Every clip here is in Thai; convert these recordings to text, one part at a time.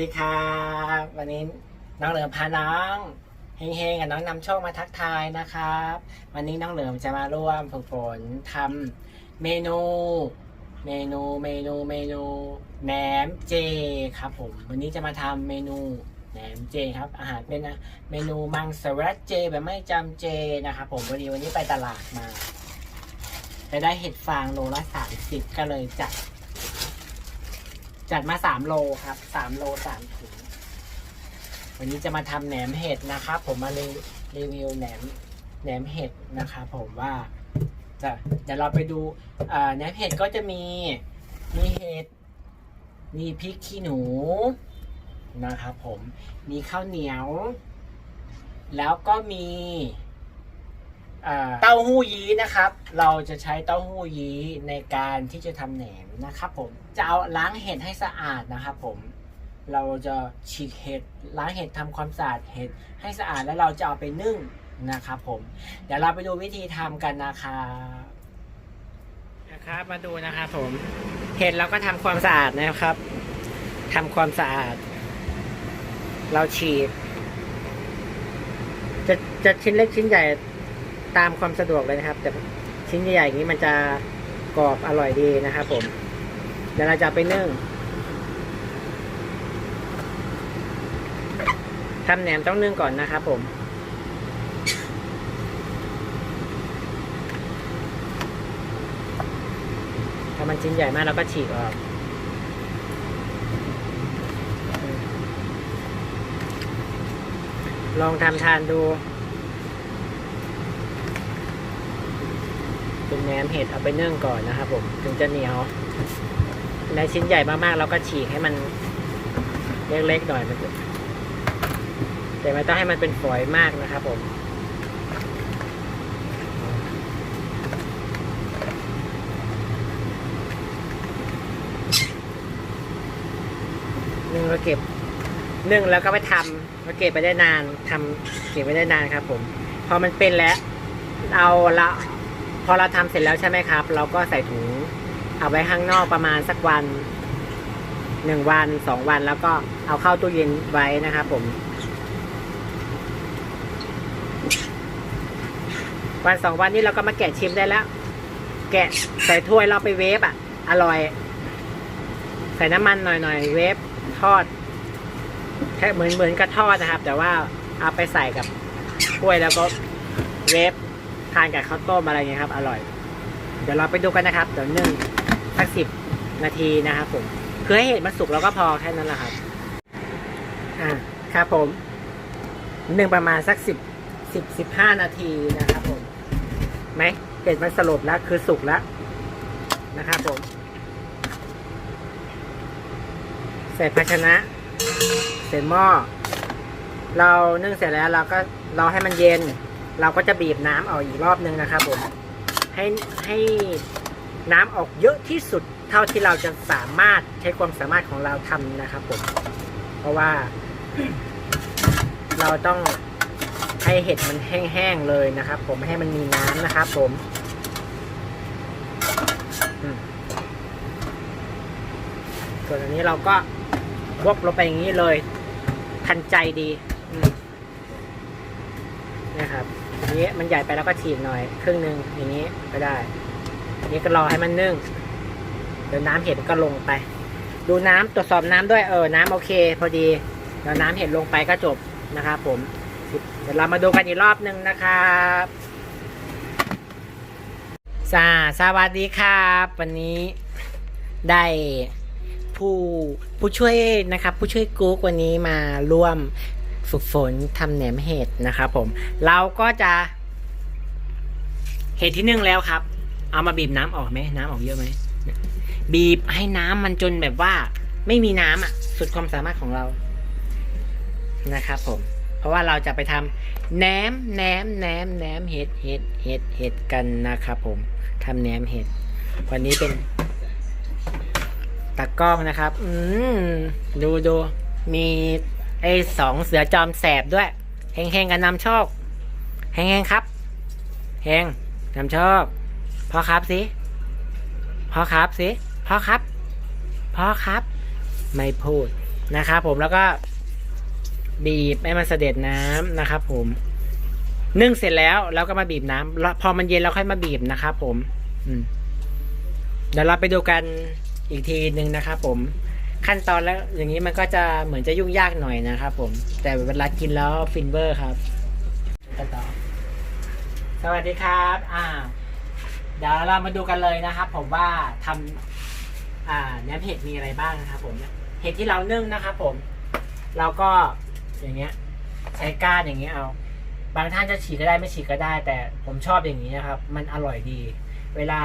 วัสดีครับวันนี้น้องเหลิมพาน้องเฮงๆกับน้องนำโชคมาทักทายนะครับ วันนี้น้องเหลิมจะมาร่วมฝึกฝนทำเมนู เมนูเมนูเมนูแหนมเจครับผมวันนี้จะมาทำเมนูแหนมเจครับอาหารเป็นเมนูมังสวิรัตเจแบบไม่จำเจนะครับผมวันนี้วันนี้ไปตลาดมาไปได้เห็ดฟางโลละสามสิบก็เลยจัด จัดมาสามโลครับสามโลสามถุงวันนี้จะมาทำแหนมเห็ดนะครับ ผมมารีรีวิวแหนมแหนมเห็ดนะครับผมว่าจะเดี๋ยวเราไปดูแหนมเห็ดก็จะมีมีเห็ดมีพริกขี้หนูนะครับผมมีข้าวเหนียว แล้วก็มี เต้าหู้ยี้นะครับ เราจะใช้เต้าหู้ยี้ในการที่จะทำแหนมนะครับผม จะเอาล้างเห็ดให้สะอาดนะครับผม เราจะฉีกเห็ดล้างเห็ดทำความสะอาดเห็ดให้สะอาดแล้วเราจะเอาไปนึ่งนะครับผม เดี๋ยวเราไปดูวิธีทำกันนะครับนะครับมาดูนะครับผม เห็ดเราก็ทำความสะอาดนะครับทำความสะอาด เราฉีกจะจะชิ้นเล็กชิ้นใหญ่ ตามความสะดวกเลยนะครับ แต่ชิ้นใหญ่ๆอย่างนี้มันจะกรอบอร่อยดีนะครับผม เดี๋ยวเราจะไปนึ่งทำแหนมต้องนึ่งก่อนนะครับผมถ้ามันชิ้นใหญ่มากเราก็ฉีกออกลองทำทานดู เป็นแหนมเห็ดเอาไปนึ่งก่อนนะครับผมถึงจะเหนียวในชิ้นใหญ่มากๆเราก็ฉีกให้มันเล็กๆหน่อยมันแต่ไม่ต้องให้มันเป็นฝอยมากนะครับผมนึ่งแล้วเก็บนึ่งแล้วก็ไปทำแล้วเก็บไปได้นานทำเก็บไปได้นานครับผม พอมันเป็นแล้ว เอาละ อเราทำเสร็จแล้วใช่ไหมครับ เราก็ใส่ถุงเอาไว้ข้างนอกประมาณสักวันหนึ่งวันสองวันแล้วก็เอาเข้าตู้เย็นไว้นะครับผม วันสองวันนี้เราก็มาแกะชิมได้แล้ว แกะใส่ถ้วยเราไปเวฟอะ อร่อย ใส่น้ำมันหน่อยๆเวฟทอดแค่เหมือนเหมือนกับทอดนะครับ แต่ว่าเอาไปใส่กับถ้วยแล้วก็เวฟ ทานกับข้าวต้มอะไรเงี้ยครับ อร่อย เดี๋ยวเราไปดูกันนะครับเดี๋ยวนึ่งสักสิบนาทีนะครับผมคือให้เห็ดมันสุกแล้วก็พอแค่นั้นแหละครับ อ่าครับผมนึ่งประมาณสักสิบสิบสิบห้านาทีนะครับผมไหมเห็ดมันสลดแล้วคือสุกแล้วนะครับผมใส่ภาชนะใส่หม้อเรานึ่งเสร็จแล้วเราก็รอให้มันเย็น เราก็จะบีบน้ำออกอีกรอบนึงนะครับผมให้ให้น้ำออกเยอะที่สุดเท่าที่เราจะสามารถใช้ความสามารถของเราทำนะครับผมเพราะว่า เราต้องให้เห็ดมันแห้งๆเลยนะครับ ผมให้มันมีน้ำนะครับ ผมส่วนอันนี้เราก็วกลงไปอย่างนี้เลย ทันใจดีนะครับ อันนี้มันใหญ่ไปแล้วก็ฉีกหน่อยครึ่งหนึ่งอย่างนี้ก็ได้ อันนี้ก็รอให้มันนึ่งเดี๋ยวน้ำเห็ดก็ลงไป ดูน้ำตรวจสอบน้ำด้วยเออน้ำโอเค พอดีเดี๋ยวน้ำเห็ดลงไปก็จบนะครับผม เดี๋ยวเรามาดูกันอีกรอบหนึ่งนะครับสาสวัสดีครับ วันนี้ได้ผู้ผู้ช่วยนะครับ ผู้ช่วยกุ๊กวันนี้มาร่วม ฝึกฝนทำแหนมเห็ดนะครับผม เราก็จะเห็ดที่นึ่งแล้วครับ เอามาบีบน้ำออกไหมน้ำออกเยอะไหมบีบให้น้ำมันจนแบบว่า ไม่มีน้ำอะ สุดความสามารถของเรานะครับผม เพราะว่าเราจะไปทำแหนมแหนมแหนมแหนมเห็ดเห็ดเห็ดเห็ดกันนะครับผมทำแหนมเห็ดวันนี้เป็นตากล้องนะครับ อืมดูดูมี ไอ้สองเสือจอมแสบด้วยเฮงเฮงกันนำโชคเฮงเฮงครับเฮงนำโชคพ่อครับสิพ่อครับสิพ่อครับพ่อครับ ไม่พูดนะครับผมแล้วก็ บีบให้มันเสด็จน้ำนะครับผมนึ่งเสร็จแล้วเราก็มาบีบน้ำแล้วพอมันเย็นเราค่อยมาบีบนะครับผม อืมเดี๋ยวเราไปดูกันอีกทีหนึ่งนะครับผม ขั้นตอนแล้วอย่างนี้มันก็จะเหมือนจะยุ่งยากหน่อยนะครับผม แต่เวลากินแล้วฟินเบอร์ครับกันต่อสวัสดีครับอ่าเดี๋ยวเรามาดูกันเลยนะครับ ผมว่าทำอ่าเนื้อเห็ดมีอะไรบ้างนะครับผมเห็ดที่เรานึ่งนะครับผม เราก็อย่างเงี้ย ใช้ก้านอย่างเงี้ยเอา บางท่านจะฉีกก็ได้ไม่ฉีกก็ได้ แต่ผมชอบอย่างนี้นะครับ มันอร่อยดี เวลา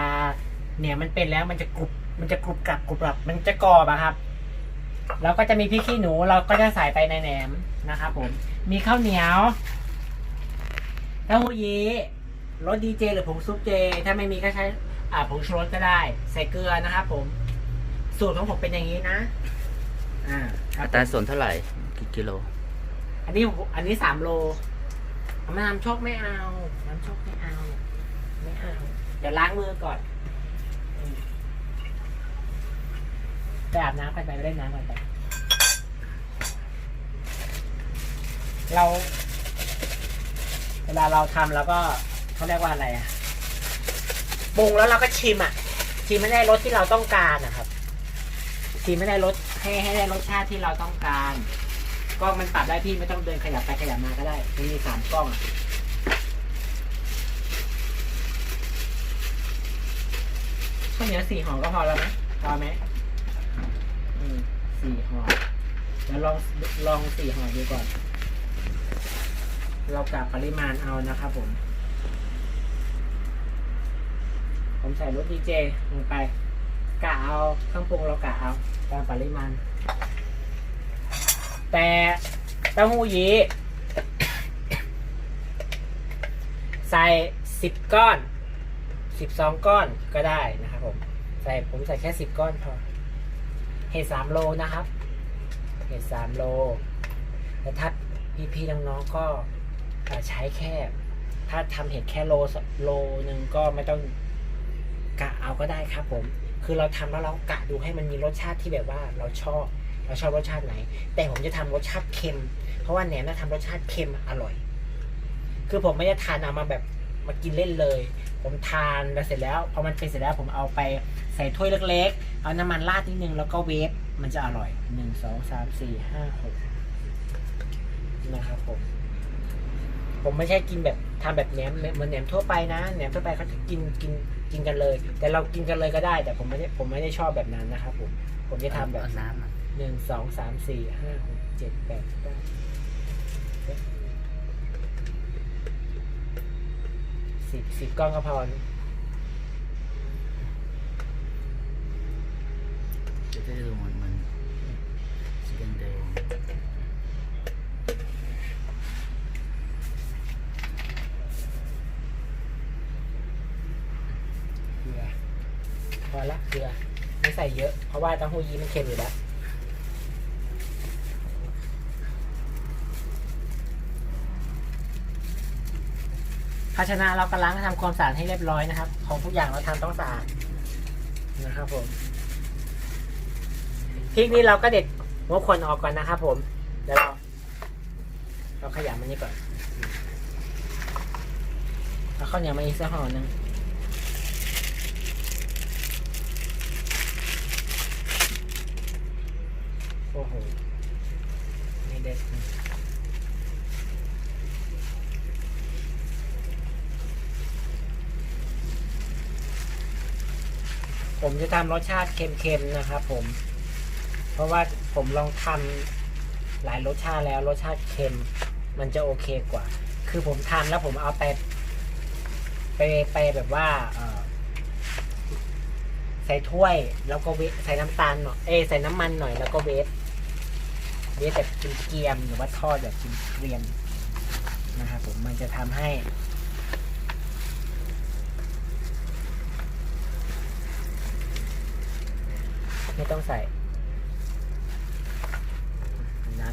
เนี่ยมันเป็นแล้วมันจะกรุบมันจะกรุบกรับกรุบกรับมันจะกรอบอะครับ แล้วก็จะมีพริกขี้หนูเราก็จะใส่ไปในแหนมนะครับผม มีข้าวเหนียวเต้าหู้ยี้รสดีเจหรือผงซุปเจ ถ้าไม่มีก็ใช้อ่าผงชูรสก็ได้ ใส่เกลือนะครับผม สูตรของผมเป็นอย่างนี้นะอ่าครัอับตราส่วนเท่าไหร่กี่กิโล อันนี้อันนี้สามโลเอามาน้ำโชคไม่เอาน้ำโชคไม่เอา ไม่เอา เดี๋ยวล้างมือก่อนอืม ไปอาบน้ำไปไปเล่นน้ำก่อนไป เรา เวลาเราทำแล้วก็เขาเรียกว่าอะไรอะปรุงแล้วเราก็ชิมอะชิมไม่ได้รสที่เราต้องการนะครับชิมไม่ได้รสให้ให้ได้รสชาติที่เราต้องการกล้องมันปรับได้พี่ไม่ต้องเดินขยับไปขยับมาก็ได้มันมีสามกล้องข้าวเหนียวสี่ห่อก็พอแล้วไหมพอไหม สี่ห่อเดี๋ยวลองลองสี่ห่อดูก่อน เรากะปริมาณเอานะครับผม ผมใส่รสดีเจลงไปกะเอาเครื่องปรุงเรากะเอาตามปริมาณ แต่เต้าหู้ยี้ใส่สิบก้อนสิบสองก้อนก็ได้นะครับผม ใส่ผมใส่แค่สิบก้อนพอ เห็ดสามโลนะครับเห็ดสามโลแต่ถ้าพี่ๆน้องๆก็ใช้แค่ ถ้าทำเห็ดแค่โลโลหนึ่งก็ไม่ต้องกะเอาก็ได้ครับผม คือเราทำแล้วเรากะดูให้มันมีรสชาติที่แบบว่าเราชอบเราชอบรสชาติไหน แต่ผมจะทำรสชาติเค็ม เพราะว่าแหนมน่าทำรสชาติเค็มอร่อย คือผมไม่ได้ทานเอามาแบบมากินเล่นเลย ผมทานแล้วเสร็จแล้วพอมันเป็นเสร็จแล้วผมเอาไป ใส่ถ้วยเล็กๆ เอาน้ำมันราดนิดนึงแล้วก็เวฟมันจะอร่อยหนึ่งสองสามสี่ห้าหกนะครับผม ผมไม่ใช่กินแบบทำแบบแหนมเหมือนแหนมทั่วไปนะแหนมทั่วไปเขาจะกินกินกินกันเลย แต่เรากินกันเลยก็ได้ แต่ผมไม่ได้ผมไม่ได้ชอบแบบนั้นนะครับผมผมจะทำแบบเอาน้ำอะหนึ่งสองสามสี่ห้าหกเจ็ดแปดเก้าสิบสิบก้อนก็พอ จะดูมันมันสีแดงเกลือพอละเกลือไม่ใส่เยอะ เพราะว่าเต้าหู้ยี้มันเค็มอยู่แล้วภาชนะเราก็ล้างทำความสะอาดให้เรียบร้อยนะครับ ของทุกอย่างเราทำต้องสะอาดนะครับผม พริกนี้เราก็เด็ดหัวขวนออกก่อนนะครับผมเดี๋ยวเราเราขยำมันนี้ก่อนแล้วข้าวเหนียวมาอีกสักห่อหนึ่งโอ้โหนี่เด็ดนะผมจะทำรสชาติเค็มๆนะครับผม เพราะว่าผมลองทำหลายรสชาติแล้วรสชาติเค็มมันจะโอเคกว่า คือผมทำแล้วผมเอาไปไปไปแบบว่าใส่ถ้วยแล้วก็เวใส่น้ำตาลหน่อยเอใส่น้ำมันหน่อยแล้วก็เวฟเวฟแบบกินเกรียมหรือว่าทอดแบบกินเกรียมนะครับผมมันจะทำให้ไม่ต้องใส่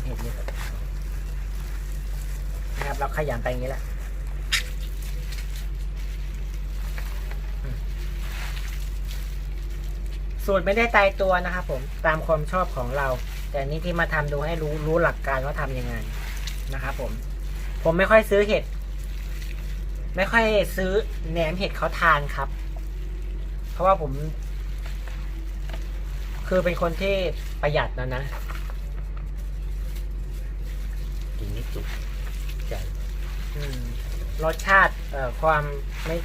เห็ดเยอะนะครับเราขยำไปอย่างนี้แหละสูตรไม่ได้ตายตัวนะครับผมตามความชอบของเรา แต่นี้ที่มาทำดูให้รู้รู้หลักการว่าทำยังไงนะครับผม ผมไม่ค่อยซื้อเห็ด ไม่ค่อยซื้อแหนมเห็ดเขาทานครับ เพราะว่าผม คือเป็นคนที่ประหยัดนะนะ กินไม่จุกใจอืมรสชาติเอ่อความไม่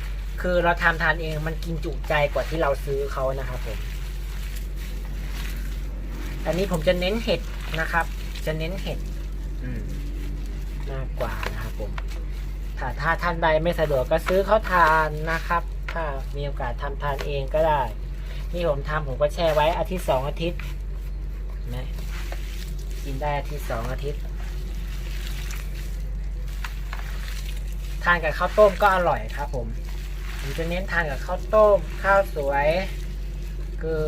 คือเราทำทานเองมันกินจุใจกว่าที่เราซื้อเขานะครับผม อันนี้ผมจะเน้นเห็ดนะครับ จะเน้นเห็ดอืมมากกว่านะครับผม ถ้าถ้าท่านใดไม่สะดวกก็ซื้อเขาทานนะครับ ถ้ามีโอกาสทำทานเองก็ได้ นี่ผมทำผมก็แช่ไว้อาทิตย์สองอาทิตย์เห็นะกินได้อาทิตย์สองอาทิตย์ ทานกับข้าวต้มก็อร่อยครับผมผมจะเน้นทานกับข้าวต้ม ข้าวสวย คือ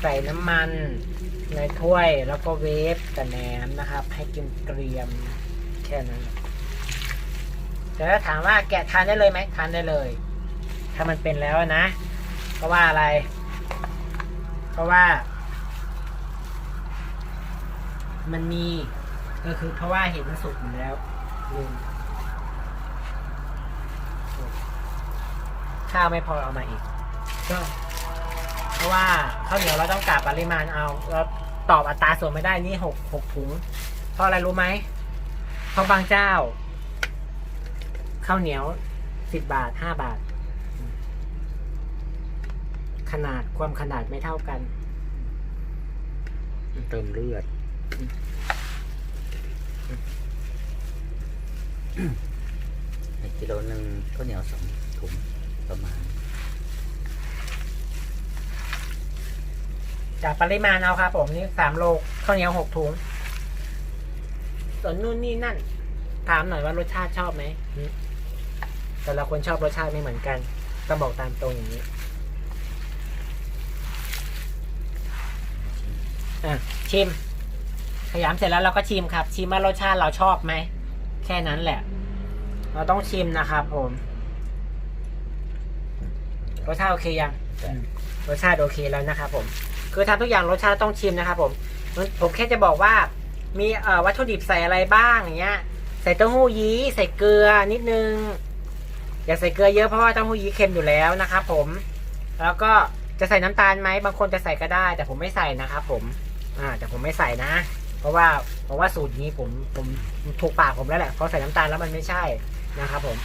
ใส่น้ำมันในถ้วยแล้วก็เวฟกับแหนมนะครับ ให้กินเกรียมแค่นั้นแต่ถ้าถามว่าแกะทานได้เลยไหมทานได้เลย ถ้ามันเป็นแล้วนะ เพราะว่าอะไร เพราะว่า มันมีก็คือเพราะว่าเห็นมันสุกอยู่แล้วลืม ข้าวไม่พอเอามาอีกก็เพราะว่าข้าวเหนียวเราต้องกะปริมาณเอา เราตอบอัตราส่วนไม่ได้นี่หกหกถุง เพราะอะไรรู้ไหมเพราะบางเจ้าข้าวเหนียวสิบบาทห้าบาท ขนาดความขนาดไม่เท่ากัน เติมเลือดในกิโลหนึ่งข้าวเหนียวสองถุง ประมาณ จากปริมาณเอาครับผมนี่สามโลข้าวเหนียวหกถุงส่วนนู่นนี่นั่น ถามหน่อยว่ารสชาติชอบไหมหึแต่ละคนชอบรสชาติไม่เหมือนกันต้องบอกตามตรงอย่างนี้อะชิม ขยำเสร็จแล้วเราก็ชิมครับ ชิมว่ารสชาติเราชอบไหม แค่นั้นแหละ เราต้องชิมนะครับผม รสชาติโอเคยังแต่รสชาติโอเคแล้วนะครับผมคือทำทุกอย่างรสชาติต้องชิมนะครับผมผมแค่จะบอกว่ามีเอ่อวัตถุดิบใส่อะไรบ้างอย่างเงี้ย ใส่เต้าหู้ยี้ใส่เกลือนิดนึง อย่าใส่เกลือเยอะเพราะว่าเต้าหู้ยี้เค็มอยู่แล้วนะครับผม แล้วก็จะใส่น้ำตาลไหมบางคนจะใส่ก็ได้ แต่ผมไม่ใส่นะครับผม อ่าแต่ผมไม่ใส่นะ เพราะว่าเพราะว่าสูตรนี้ผมผมถูกปากผมแล้วแหละเพราะใส่น้ำตาลแล้วมันไม่ใช่นะครับผม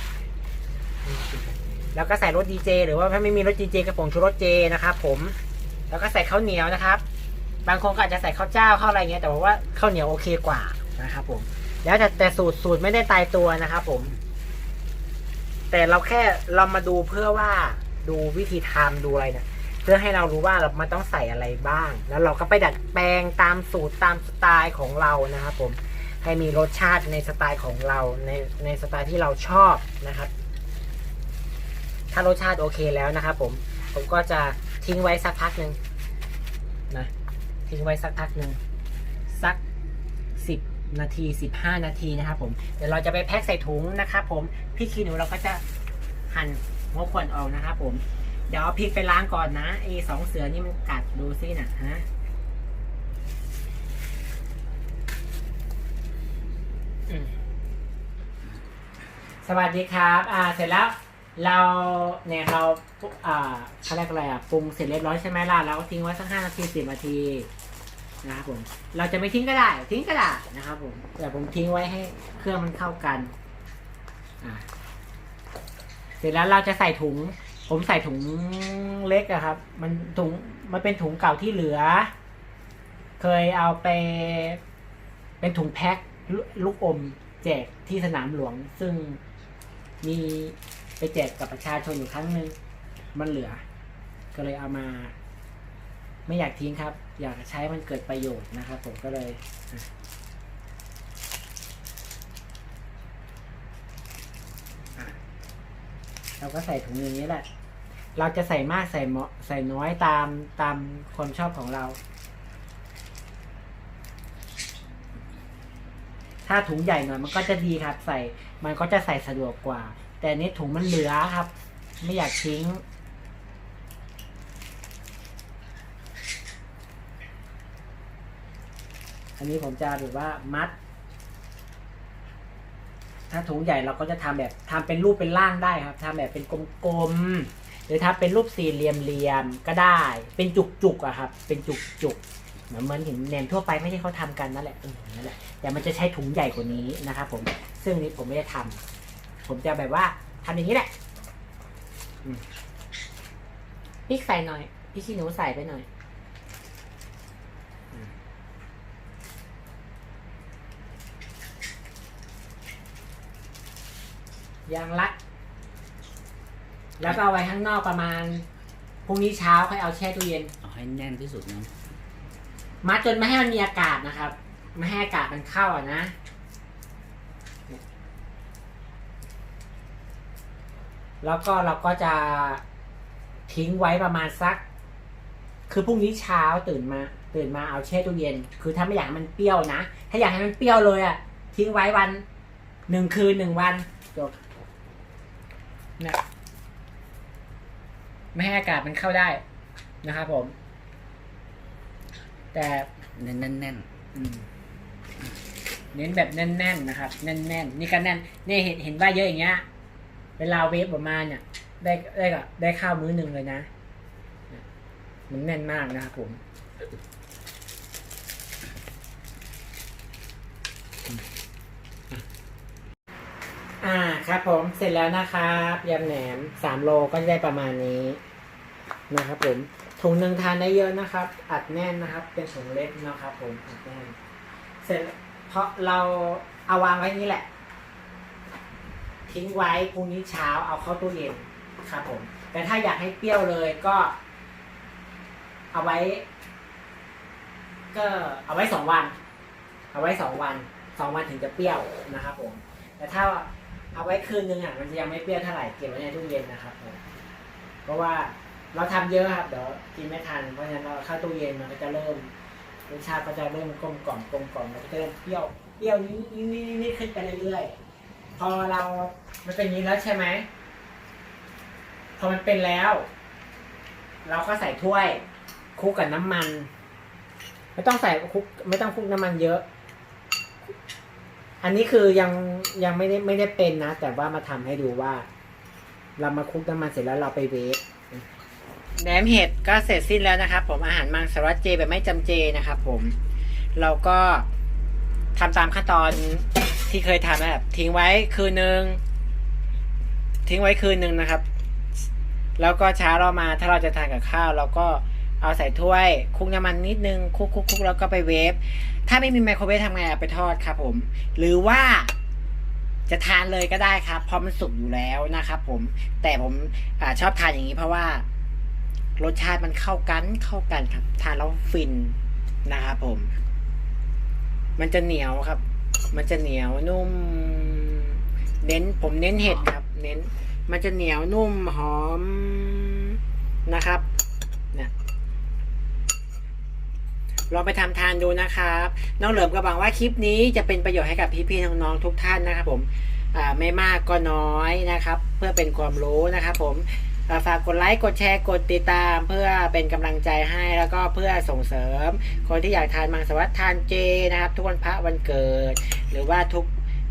แล้วก็ใส่รสดีเจหรือว่าถ้าไม่มีรสดีเจกระป๋องชูรสเจนะครับผมแล้วก็ใส่ข้าวเหนียวนะครับ บางคนก็อาจจะใส่ข้าวเจ้าข้าวอะไรเงี้ยแต่ว่าข้าวเหนียวโอเคกว่านะครับผมแล้วแต่แต่สูตรสูตรไม่ได้ตายตัวนะครับผม แต่เราแค่เรามาดูเพื่อว่าดูวิธีทำดูอะไรเนี่ยเพื่อให้เรารู้ว่าเรามันต้องใส่อะไรบ้าง แล้วเราก็ไปดัดแปลงตามสูตรตามสไตล์ของเรานะครับผมให้มีรสชาติในสไตล์ของเราในในสไตล์ที่เราชอบนะครับ ถ้ารสชาติโอเคแล้วนะครับผม ผมก็จะทิ้งไว้สักพักหนึ่งนะ ทิ้งไว้สักพักหนึ่งสักสิบนาทีสิบห้านาทีนะครับผม เดี๋ยวเราจะไปแพ็คใส่ถุงนะครับผม พี่คีหนูเราก็จะหั่นหัวขวดออกนะครับผม เดี๋ยวเอาพริกไปล้างก่อนนะไอ้สองเสือนี่มันกัดดูสินะฮะสวัสดีครับ อ่า เสร็จแล้ว เราเนี่ยเราอ่าเขาเรียกอะไรอะปรุงเสร็จเรียบร้อยใช่ไหมล่ะเราก็ทิ้งไว้สักห้านาทีสิบนาทีนะครับผมเราจะไม่ทิ้งก็ได้ ทิ้งก็ได้นะครับผมแต่ผมทิ้งไว้ให้เครื่องมันเข้ากันอ่าเสร็จแล้วเราจะใส่ถุง ผมใส่ถุงเล็กอะครับ มันถุงมันเป็นถุงเก่าที่เหลือ เคยเอาไป เป็นถุงแพ็คลูลูกอมแจกที่สนามหลวง ซึ่งมี แจกกับประชาชนอยู่ครั้งหนึ่งมันเหลือ ก็เลยเอามา ไม่อยากทิ้งครับ อยากใช้มันเกิดประโยชน์นะครับ ผมก็เลยเราก็ใส่ถุงอย่างนี้แหละ เราจะใส่มากใส่เหมาะใส่น้อยตามตามความชอบของเรา ถ้าถุงใหญ่หน่อยมันก็จะดีครับ ใส่มันก็จะใส่สะดวกกว่า แต่นี้ถุงมันเหลือครับ ไม่อยากทิ้ง อันนี้ผมจะแบบว่ามัด ถ้าถุงใหญ่เราก็จะทำแบบทำเป็นรูปเป็นร่างได้ครับทำแบบเป็นกลมๆหรือถ้าเป็นรูปสี่เหลี่ยมๆก็ได้ เป็นจุกๆอะครับ เป็นจุกๆเหมือนเหมือนเห็นแหนมทั่วไปไม่ใช่เขาทำกันนั่นแหละนั่นแหละแต่มันจะใช้ถุงใหญ่กว่านี้นะครับผม ซึ่งนนี้ผมไม่ได้ทำ ผมจะแบบว่าทำอย่างนี้แหละอืมพริกใส่หน่อยพริกขี้หนูใส่ไปหน่อยยางรัด แล้วก็เอาไว้ข้างนอกประมาณพรุ่งนี้เช้าค่อยเอาแช่ตู้เย็น เอาให้แน่นที่สุดนะมัดจนไม่ให้มันมีอากาศนะครับ ไม่ให้อากาศมันเข้าอะนะ แล้วก็เราก็จะทิ้งไว้ประมาณสัก คือพรุ่งนี้เช้าตื่นมา ตื่นมาเอาแช่ตู้เย็น คือถ้าไม่อยากให้มันเปรี้ยวนะ ถ้าอยากให้มันเปรี้ยวเลยอะ ทิ้งไว้วันหนึ่งคืนหนึ่งวันจบนะไม่ให้อากาศมันเข้าได้นะครับผม แต่แน่นแน่นแน่นเน้นแบบแน่นๆนะครับ แน่นๆนี่ก็แน่นนี่เห็นเห็นว่าเยอะอย่างเงี้ย วลาเวฟออกมาเนี่ย ได้ได้กับได้ข้าวมื้อหนึ่งเลยนะ มันแน่นมากนะครับผมอ่าครับผมเสร็จแล้วนะครับยำแหนมสามโลก็จะได้ประมาณนี้นะครับผมถุงหนึ่งทานได้เยอะนะครับ อัดแน่นนะครับ เป็นถุงเล็กนะครับผมอัดแน่นเสร็จเพราะเราเอาวางไว้นี่แหละ ทิ้งไว้พรุ่งนี้เช้าเอาเข้าตู้เย็นครับผม แต่ถ้าอยากให้เปรี้ยวเลยก็ เอาไว้ ก็เอาไว้สองวัน เอาไว้สองวันสองวันถึงจะเปรี้ยวนะครับผม แต่ถ้าเอาไว้คืนนึงอะมันจะยังไม่เปรี้ยวเท่าไหร่เก็บไว้ในตู้เย็นนะครับผมเพราะว่าเราทำเยอะครับเดี๋ยวกินไม่ทันเพราะฉะนั้นเราเข้าตู้เย็นมันก็จะเริ่มรสชาติก็จะเริ่มกลมกล่อมกลมกล่อมแล้วก็จะเริ่มเปรี้ยวเปรี้ยวนิดนิดนิดขึ้นไปเรื่อยๆพอเรา มันเป็นอย่างนี้แล้วใช่ไหมพอมันเป็นแล้ว เราก็ใส่ถ้วยคลุกกับน้ำมัน ไม่ต้องใส่คลุก ไม่ต้องคลุกน้ำมันเยอะ อันนี้คือยังยังไม่ได้ไม่ได้เป็นนะ แต่ว่ามาทำให้ดูว่า เรามาคลุกน้ำมันเสร็จแล้วเราไปเวฟแหนมเห็ดก็เสร็จสิ้นแล้วนะครับ ผมอาหารมังสวิรัตเจแบบไม่จำเจนะครับผมเราก็ทำตามขั้นตอนที่เคยทำนะครับทิ้งไว้คืนนึง ทิ้งไว้คืนหนึ่งนะครับ แล้วก็เช้าเรามาถ้าเราจะทานกับข้าว เราก็เอาใส่ถ้วยคุกน้ำมันนิดนึงคุกคุกคุกแล้วก็ไปเวฟถ้าไม่มีไมโครเวฟทำไงเอาไปทอดครับผม หรือว่าจะทานเลยก็ได้ครับเพราะมันสุกอยู่แล้วนะครับผมแต่ผมอชอบทานอย่างนี้เพราะว่ารสชาติมันเข้ากันเข้ากันครับ ทานแล้วฟินนะครับผม มันจะเหนียวครับ มันจะเหนียวนุ่ม เน้นผมเน้นเห็ดครับ เน้น มันจะเหนียวนุ่มหอมนะครับเนี่ยลองไปทำทานดูนะครับ น้องเหลิมก็หวังว่าคลิปนี้จะเป็นประโยชน์ให้กับพี่ๆน้องๆทุกท่านนะครับ ผมไม่มากก็น้อยนะครับ เพื่อเป็นความรู้นะครับ ผมฝากกดไลค์กดแชร์กดติดตาม เพื่อเป็นกำลังใจให้แล้วก็เพื่อส่งเสริม คนที่อยากทานมังสวิรัติทานเจนะครับ ทุกวันพระวันเกิด หรือว่าทุก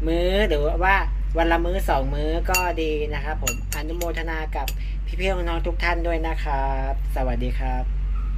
มื้อหรือว่า วันละมื้อสองมื้อก็ดีนะครับผมอนุโมทนากับพี่ๆน้องๆทุกท่านด้วยนะครับ สวัสดีครับ